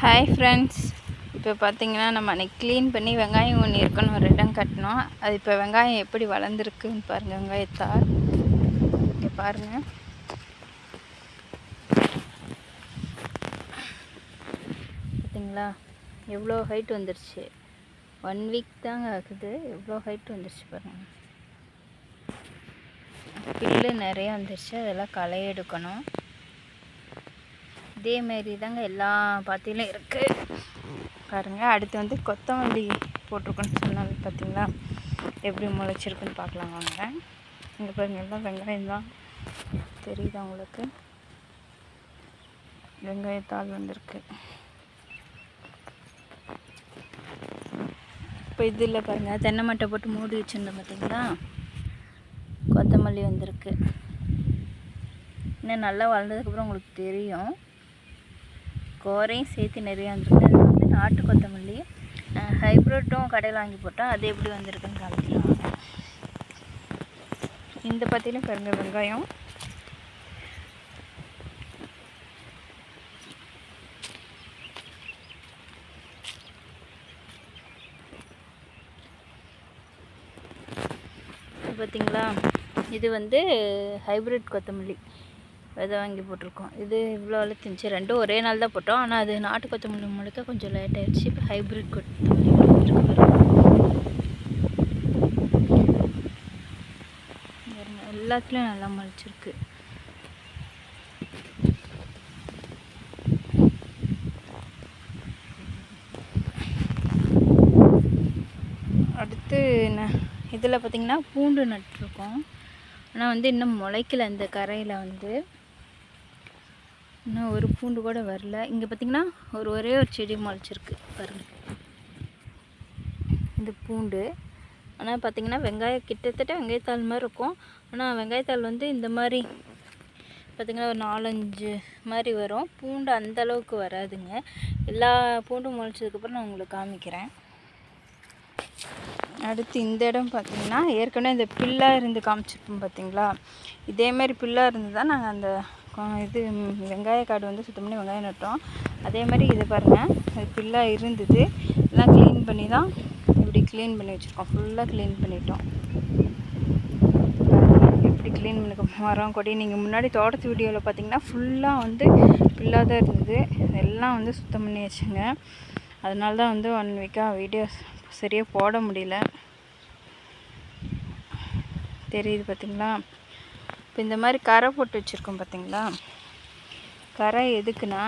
Hi friends இப்போ பார்த்தீங்கன்னா நம்ம அன்றைக்கி க்ளீன் பண்ணி வெங்காயம் ஒன்று இருக்குன்னு ஒரு இடம் கட்டினோம். அது இப்போ வெங்காயம் எப்படி வளர்ந்துருக்குன்னு பாருங்கள் வெங்காயத்தார் இங்கே பாருங்கள் பார்த்தீங்களா எவ்வளோ ஹைட் வந்துருச்சு. ஒன் வீக் தாங்க ஆகுது. எவ்வளோ ஹைட் வந்துருச்சு பாருங்கள் பில்லு நிறையா வந்துருச்சு. அதெல்லாம் களை எடுக்கணும். இதேமாரி தாங்க எல்லா பாத்தியிலும் இருக்குது பாருங்கள் அடுத்து வந்து கொத்தமல்லி போட்டிருக்கோன்னு சொன்னாங்க பார்த்தீங்களா எப்படி முளைச்சிருக்குன்னு பார்க்கலாம் வாங்க. இங்கே பாருங்கள் எல்லாம் வெங்காயம் தான். தெரியுதா உங்களுக்கு? வெங்காயத்தால் வந்திருக்கு. இப்போ இதில் பாருங்கள் தென்னை மட்டை போட்டு மூடி வச்சுருந்தோம் பார்த்தீங்களா கொத்தமல்லி வந்திருக்கு. இன்னும் நல்லா வளர்ந்ததுக்கப்புறம் உங்களுக்கு தெரியும். கோரையும் சேர்த்து நிறையா வந்துருக்கு. அது வந்து நாட்டு கொத்தமல்லி ஹைப்ரிட்டும் கடையில் வாங்கி போட்டால் அது எப்படி வந்திருக்குன்னு காமிக்கலாம். இந்த பற்றிலும் பிறந்த வெங்காயம். பார்த்தீங்களா இது வந்து ஹைப்ரிட் கொத்தமல்லி. விதை வாங்கி போட்டிருக்கோம். இது இவ்வளோ வளர்த்துச்சு ரெண்டும் ஒரே நாள் தான் போட்டோம். ஆனால் அது நாட்டு கொத்தமல்லி முழுக்க கொஞ்சம் லேட் ஆகிடுச்சு இப்போ ஹைப்ரிட் கொத்தமல்லி எல்லாத்துலேயும் நல்லா முளைச்சிருக்கு. அடுத்து என்ன? இதில் பார்த்திங்கன்னா பூண்டு நட்டுருக்கோம். ஆனால் வந்து இன்னும் முளைக்கல இந்த கரையில் வந்து. இன்னும் ஒரு பூண்டு கூட வரல. இங்கே பார்த்திங்கன்னா ஒரு ஒரே ஒரு செடி முளைச்சிருக்கு பாருங்கள் இந்த பூண்டு. ஆனால் பார்த்திங்கன்னா வெங்காயம் கிட்டத்தட்ட வெங்காயத்தாள் மாதிரி இருக்கும். ஆனால் வெங்காயத்தாள் வந்து இந்த மாதிரி பார்த்திங்கன்னா ஒரு நாலஞ்சு மாதிரி வரும். பூண்டு அந்த அளவுக்கு வராதுங்க. எல்லா பூண்டும் முளைச்சதுக்கப்புறம் நான் உங்களுக்கு காமிக்கிறேன். அடுத்து இந்த இடம் பார்த்திங்கன்னா ஏற்கனவே இந்த பில்லாக இருந்து காமிச்சிருப்போம் பார்த்தீங்களா இதேமாரி பில்லாக இருந்து தான் நாங்கள் அந்த இது வெங்காய காடு வந்து சுத்தம் பண்ணி வெங்காயம் நட்டோம். அதே மாதிரி இது பாருங்கள் அது ஃபுல்லாக இருந்தது. எல்லாம் க்ளீன் பண்ணி தான் இப்படி க்ளீன் பண்ணி வச்சுருக்கோம். ஃபுல்லாக க்ளீன் பண்ணிட்டோம். எப்படி க்ளீன் பண்ணிக்க மரம் கொடி. நீங்கள் முன்னாடி தோட்டத்து வீடியோவில் பார்த்தீங்கன்னா ஃபுல்லாக வந்து ஃபுல்லாக தான் இருந்தது. எல்லாம் வந்து சுத்தம் பண்ணி வச்சுங்க அதனால தான் வந்து ஒன் வீக்காக வீடியோஸ் சரியாக போட முடியல. தெரியுது பார்த்தீங்களா இப்போ இந்த மாதிரி கரை போட்டு வச்சுருக்கோம் பார்த்தீங்களா? கரை எதுக்குன்னா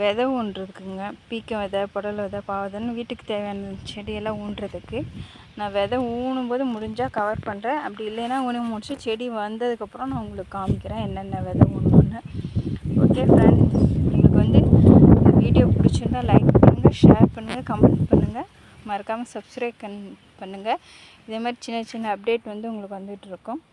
விதை ஊன்றதுக்குங்க. பீக்க விதை புடல் விதை பாவதைன்னு வீட்டுக்கு தேவையான செடியெல்லாம் ஊன்றதுக்கு. நான் விதை ஊனும் போது முடிஞ்சால் கவர் பண்ணுறேன் அப்படி இல்லைன்னா ஊனி முடிச்சு செடி வந்ததுக்கப்புறம் நான் உங்களுக்கு காமிக்கிறேன் என்னென்ன விதை ஊனணுன்னு ஓகே ஃப்ரெண்ட்ஸ் உங்களுக்கு வந்து இந்த வீடியோ பிடிச்சிருந்தால் லைக் பண்ணுங்கள் ஷேர் பண்ணுங்கள் கமெண்ட் பண்ணுங்கள் மறக்காமல் சப்ஸ்கிரைப் கன் பண்ணுங்கள் இதே மாதிரி சின்ன சின்ன அப்டேட் வந்து உங்களுக்கு வந்துகிட்டு